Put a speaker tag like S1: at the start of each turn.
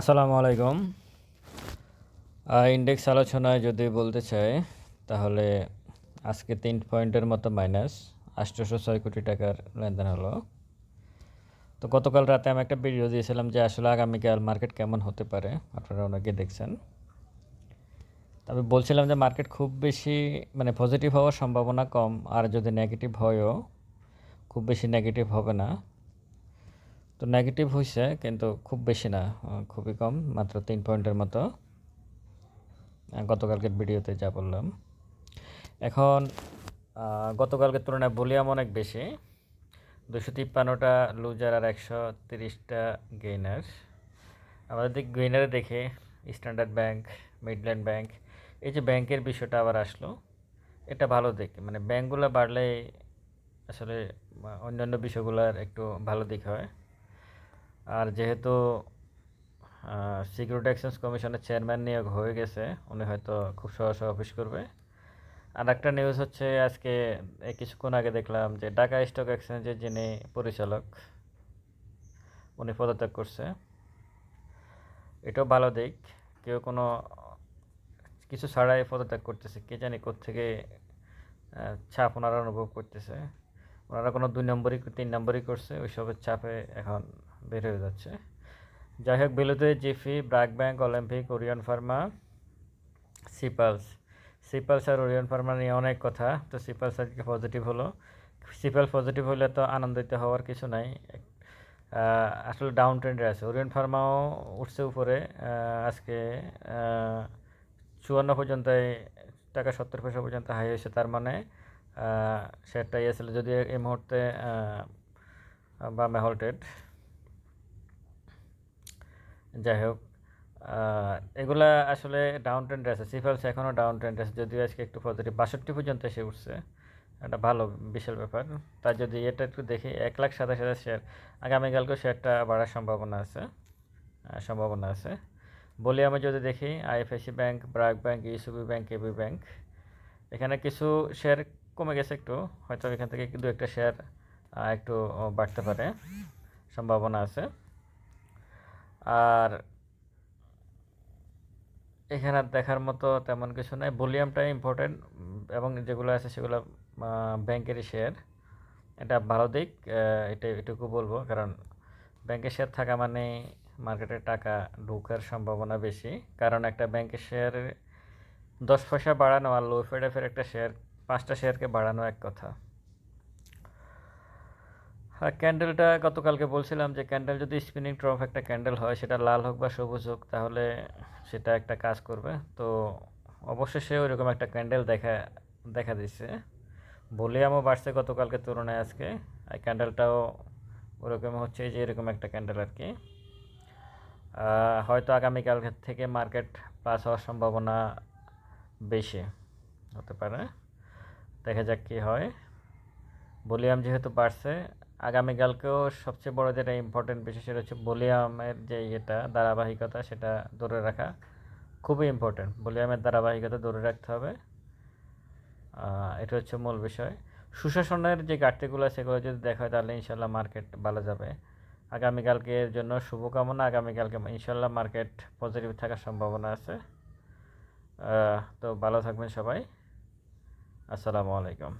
S1: আসসালামু আলাইকুম। ইন্ডেক্স আলোচনায় যদি বলতে চাই, তাহলে আজকে তিন পয়েন্টের মতো মাইনাস আটশোশো ছয় কোটি টাকার লেনদেন হলো। তো গতকাল রাতে আমি একটা ভিডিও দিয়েছিলাম যে আসলে আগামীকাল মার্কেট কেমন হতে পারে, আপনারা অনেকে দেখছেন। তো আমি বলছিলাম যে মার্কেট খুব বেশি মানে পজিটিভ হওয়ার সম্ভাবনা কম, আর যদি নেগেটিভ হয়ও, খুব বেশি নেগেটিভ হবে না। তো নেগেটিভ হয়েছে কিন্তু খুব বেশি না খুবই কম, মাত্র তিন পয়েন্টের মতো। গতকালকের ভিডিওতে যা বললাম। এখন গতকালকের তুলনায় ভলিউম অনেক বেশি। দুশো তিপ্পান্নটা লুজার আর একশো তিরিশটা গেইনার আমাদের দিক গেইনারে দেখে স্ট্যান্ডার্ড ব্যাংক মিডল্যান্ড ব্যাংক এই যে ব্যাংকের বিষয়টা আবার আসলো, এটা ভালো দিক। মানে ব্যাংকগুলো বাড়লে আসলে অন্যান্য বিষয়গুলোর একটু ভালো দিক হয়। আর যেহেতু সিকিউরিটি এক্সচেঞ্জ কমিশনের চেয়ারম্যান নিয়োগ হয়ে গেছে উনি হয়তো খুব সহসা অফিস করবে। আর একটা নিউজ হচ্ছে আজকে কিছুক্ষণ আগে দেখলাম যে ঢাকা স্টক এক্সচেঞ্জের যিনি পরিচালক উনি পদত্যাগ করছে। এটাও ভালো দিক কেউ কোনো কিছু ছাড়াই পদত্যাগ করতেছে কে জানি কোত্থেকে আহ, চাপ ওনারা অনুভব করতেছে। ওনারা কোনো দুই নম্বরই তিন নম্বরই করছে ওইসবের চাপে এখন বের হয়ে যাচ্ছে। যাই হোক, বিলুতে জিফি, BRAC bank, Olympic, Orion Pharma সিপালস সিপালস আর ওরিয়ন ফার্মা নিয়ে অনেক কথা, তো সিপালস আজকে পজিটিভ হলো। সিপাল পজিটিভ হলে তো আনন্দিত হওয়ার কিছু নাই। আসলে ডাউন ট্রেন্ডে আছে। ওরিয়ন ফার্মাও উঠছে উপরে আজকে চুয়ান্ন পর্যন্ত টাকা সত্তর পয়সা পর্যন্ত হাই হয়েছে তার মানে শেয়ারটা ইয়ে ছিল। যদি এই মুহূর্তে বা মেহলটেড যাই হোক এগুলা আসলে ডাউন ট্রেন্ড আছে। সিফালস এখনও ডাউন ট্রেন্ড আছে, যদিও আজকে একটু পজিটিভ বাষট্টি পর্যন্ত এসে উঠছে। এটা ভালো, বিশাল ব্যাপার। তার যদি এটা একটু দেখি, এক লাখ সাতাশ হাজার শেয়ার আগামীকালকেও শেয়ারটা বাড়ার সম্ভাবনা আছে সম্ভাবনা আছে। বলি আমি যদি দেখি IFIC bank BRAC bank UCB bank AB bank এখানে কিছু শেয়ার কমে গেছে একটু, হয়তো এখান থেকে দু একটা শেয়ার একটু বাড়তে পারে। সম্ভাবনা আছে। আর এখানে দেখার মতো তেমন কিছু নাই। ভলিউমটা ইম্পর্টেন্ট এবং যেগুলো আছে সেগুলো ব্যাংকেরই শেয়ার এটা ভালো দিক এটা এটুকু বলব। কারণ ব্যাংকের শেয়ার থাকা মানে মার্কেটে টাকা ঢোকার সম্ভাবনা বেশি। কারণ একটা ব্যাংকের শেয়ার দশ পয়সা বাড়ানো আর লো ফেডেফের একটা শেয়ার পাঁচটা শেয়ারকে বাড়ানো এক কথা। আর ক্যান্ডেলটা গতকালকে বলছিলাম যে ক্যান্ডেল যদি স্পিনিং ট্রফ একটা ক্যান্ডেল হয়, সেটা লাল হোক বা সবুজ হোক, তাহলে সেটা একটা কাজ করবে। তো অবশ্যই সে ওইরকম একটা ক্যান্ডেল দেখা দেখা দিচ্ছে। ভলিউমও বাড়ছে গতকালকে তুলনায় আজকে, আর ক্যান্ডেলটাও ওরকম হচ্ছে যে এরকম একটা ক্যান্ডেল আর কি। হয়তো আগামীকাল থেকে মার্কেট প্লাস হওয়ার সম্ভাবনা বেশি হতে পারে। দেখা যাক কী হয়। ভলিউম যেহেতু বাড়ছে আগামীকালকেও সবচেয়ে বড় যেটা ইম্পর্টেন্ট বিষয় সেটা হচ্ছে ভলিউমের যে ইয়েটা, ধারাবাহিকতা, সেটা ধরে রাখা খুবই ইম্পর্টেন্ট ভলিউমের ধারাবাহিকতা ধরে রাখতে হবে। এটা হচ্ছে মূল বিষয়। সুশাসনের যে ঘাটতিগুলো সেগুলো যদি দেখা হয়, তাহলে ইনশাল্লাহ মার্কেট ভালো যাবে। আগামীকালকের জন্য শুভকামনা। আগামীকালকে ইনশাল্লাহ মার্কেট পজিটিভ থাকার সম্ভাবনা আছে। তো ভালো থাকবেন সবাই। আসসালামু আলাইকুম।